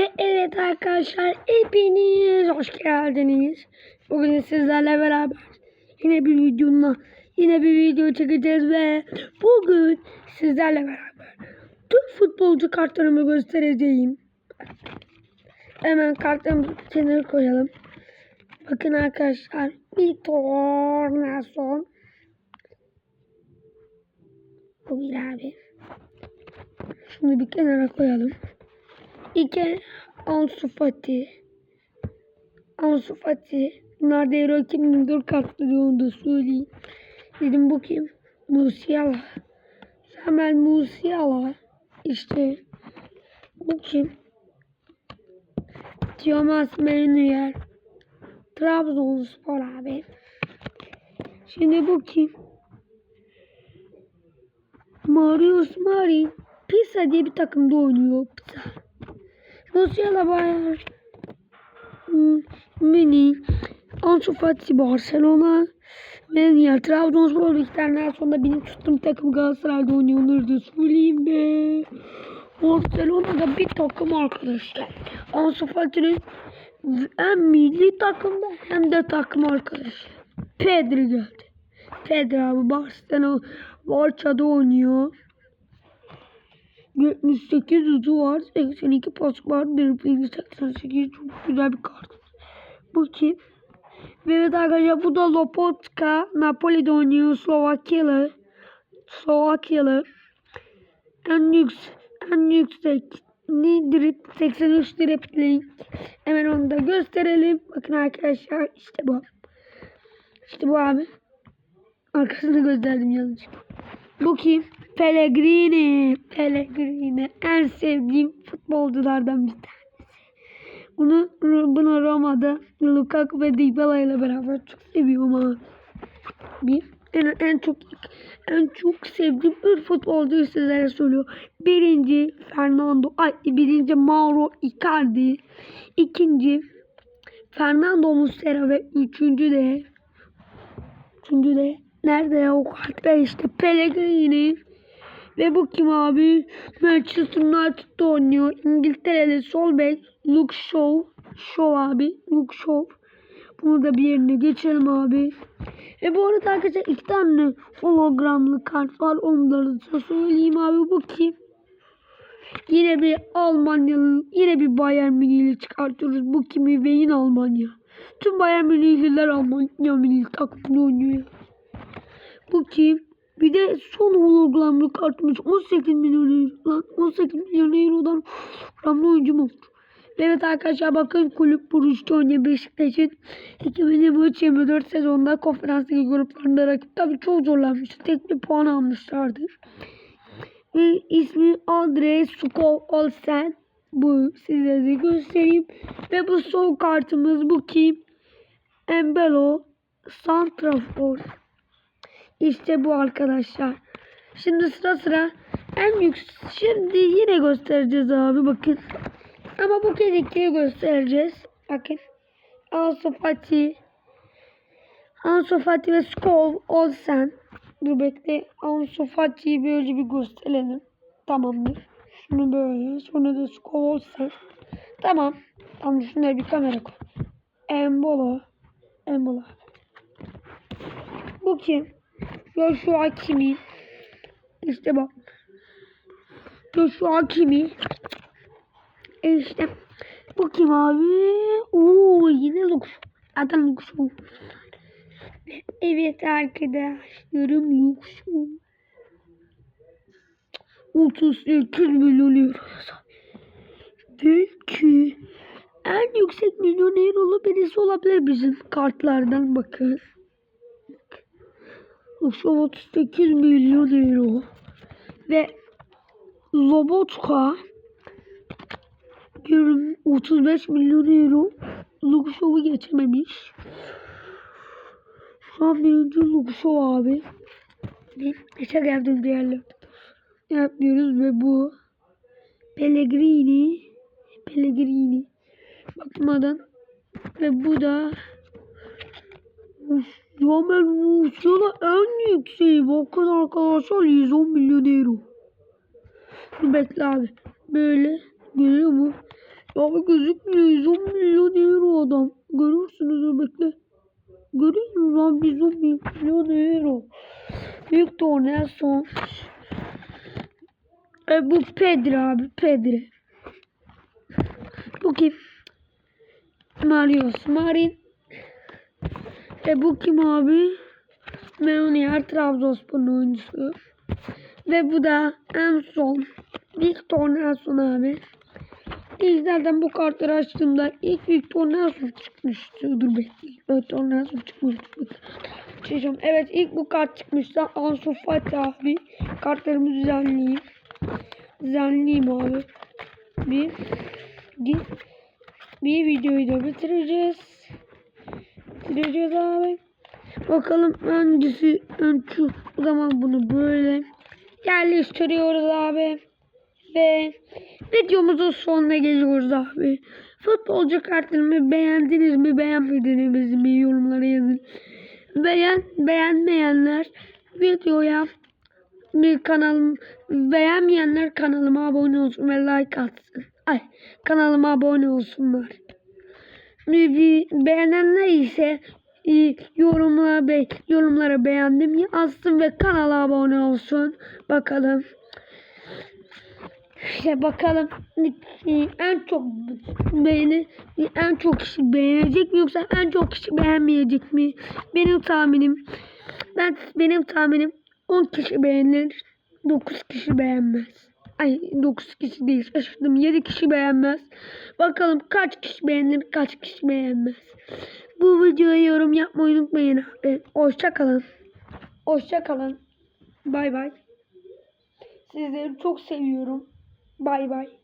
Ve evet arkadaşlar hepiniz hoş geldiniz. Bugün sizlerle beraber yine bir videonla yine bir video çekeceğiz ve bugün sizlerle beraber tüm futbolcu kartlarımı göstereceğim. Hemen kartlarımızı kenara koyalım. Bakın arkadaşlar Vitor Nelson. Bu bir abi. Şunu bir kenara koyalım. İki Ansu Fati. Ansu Fati. Euro 2004 kartları onu da söyleyeyim. Dedim bu kim? Musiala. Samuel Musiala. İşte bu kim? Thomas Meunier. Trabzonspor abi. Şimdi bu kim? Marius Marin. Pisa diye bir takımda oynuyor. Pisa. Musiala Bayern M- Münih, Ansu Fati Barcelona, Meunier, Trabzonspor liglerden sonra benim tuttuğum takım Galatasaray'da oynuyor. Da söyleyeyim de. Barcelona'da bir takım arkadaşlar. Ansu Fati'nin hem milli takımda hem de takım arkadaşı. Pedri geldi. Pedri abi Barcelona Barça'da oynuyor. 78 hızı var. 82 pas var. Dribbling 88 çok güzel bir kart. Bu kim? Ve evet arkadaşlar bu da Lopotka. Napoli'de oynuyor. Slovakyalı. Slovakyalı. En yüksek en yüksek drip 83 dribbling. Hemen onu da gösterelim. Bakın arkadaşlar işte bu. İşte bu abi. Arkasını gösterdim yanlışlıkla. Bu kim? Pellegrini. Pellegrini. En sevdiğim futbolculardan bir tanesi. Bunu, bunu Roma'da Lukaku ve Dybala ile beraber çok seviyorum abi. Bir, en, en çok en çok sevdiğim bir futbolcuyu sizlere söylüyor. Birinci Fernando, ay birinci Mauro Icardi. ikinci Fernando Muslera ve üçüncü de üçüncü de nerede o kartlar işte Pellegrini. Ve bu kim abi? Manchester United'da oynuyor. İngiltere'de sol bek Luke Shaw. Shaw abi. Luke Shaw. Bunu da bir yerine geçelim abi. Ve bu arada arkadaşlar iki tane hologramlı kart var. Onları da söyleyeyim abi. Bu kim? Yine bir Almanyalı, yine bir Bayern Münih'li çıkartıyoruz. Bu kimi ve yine Almanya. Tüm Bayern Münihliler Almanya Münih takımında oynuyor. Kim? Bir de son hologramlı kartımız 18 milyon euro. Lan 18 milyon eurodan hologramlı oyuncu mu olur? Evet arkadaşlar bakın kulüp Buruş'ta oynayan Beşiktaş'ın 2023-24 sezonunda konferans ligi gruplarında rakip tabi çok zorlanmıştı. Tek bir puan almışlardır. Ve ismi Andrei Sukov Olsen. Bu size de göstereyim. Ve bu son kartımız bu kim? Embelo Santrafor. İşte bu arkadaşlar. Şimdi sıra sıra en yüksek. Şimdi yine göstereceğiz abi bakın. Ama bu kez ikiye göstereceğiz. Bakın. Ansu Fati. Ansu Fati ve Skov Olsen. Dur bekle. Ansu Fati'yi böyle bir gösterelim. Tamamdır. Şunu böyle. Sonra da Skov Olsen. Tamam. Tamam şunları bir kamera koy. Embolo. Embolo. Bu kim? Joshua Kimi. İşte bak. Joshua Kimi. E bu kim abi? Oo yine Lux. Adam Lux. Evet arkadaşlarım Lux. 38 milyon euro. Belki en yüksek milyon eurolu birisi olabilir bizim kartlardan bakın. Lux 38 milyon euro. Ve Lobotka 35 milyon euro Lukşov'u geçememiş. Şu an birinci Lukşov abi. Geçe geldim diğerleri. Yapmıyoruz ve bu Pellegrini Pellegrini bakmadan ve bu da Roman Musiala en yükseği. Bakın arkadaşlar 110 milyon euro. Dur bekle abi. Böyle görüyor mu? Abi gözükmüyor. 110 milyon euro adam. Görürsünüz o bekle. Görüyor musunuz abi 110 milyon euro. Victor Nelson. E, bu Pedri abi Pedri. Kim? Marius Marin. E bu kim abi? Meunier Trabzonspor'un oyuncusu. Ve bu da en son Victor Nelson abi. İlk bu kartları açtığımda ilk Victor Nelson çıkmıştı. Dur bekleyin. Victor Nelson çıkmıştı. Çekeceğim. Evet ilk bu kart çıkmıştı. Ansu Fati abi. Kartlarımı düzenleyeyim. Düzenleyeyim abi. Bir, bir, bir videoyu da bitireceğiz. Bitireceğiz abi. Bakalım hangisi ön şu. O zaman bunu böyle yerleştiriyoruz abi. Ve videomuzun sonuna geliyoruz abi. Futbolcu kartlarımı beğendiniz mi beğenmediniz mi yorumlara yazın. Beğen, beğenmeyenler videoya bir kanalım beğenmeyenler kanalıma abone olsun ve like atsın. Ay kanalıma abone olsunlar. Beğenenler ise e, yorumlara be, yorumlara beğendim yazsın ve kanala abone olsun. Bakalım. İşte bakalım e, en çok beğeni en çok kişi beğenecek mi yoksa en çok kişi beğenmeyecek mi? Benim tahminim ben benim tahminim 10 kişi beğenir 9 kişi beğenmez. Ay 9 kişi değil şaşırdım 7 kişi beğenmez. Bakalım kaç kişi beğenir kaç kişi beğenmez. Bu videoya yorum yapmayı unutmayın kalın. Hoşça kalın. Bay bay. Sizleri çok seviyorum. Bay bay.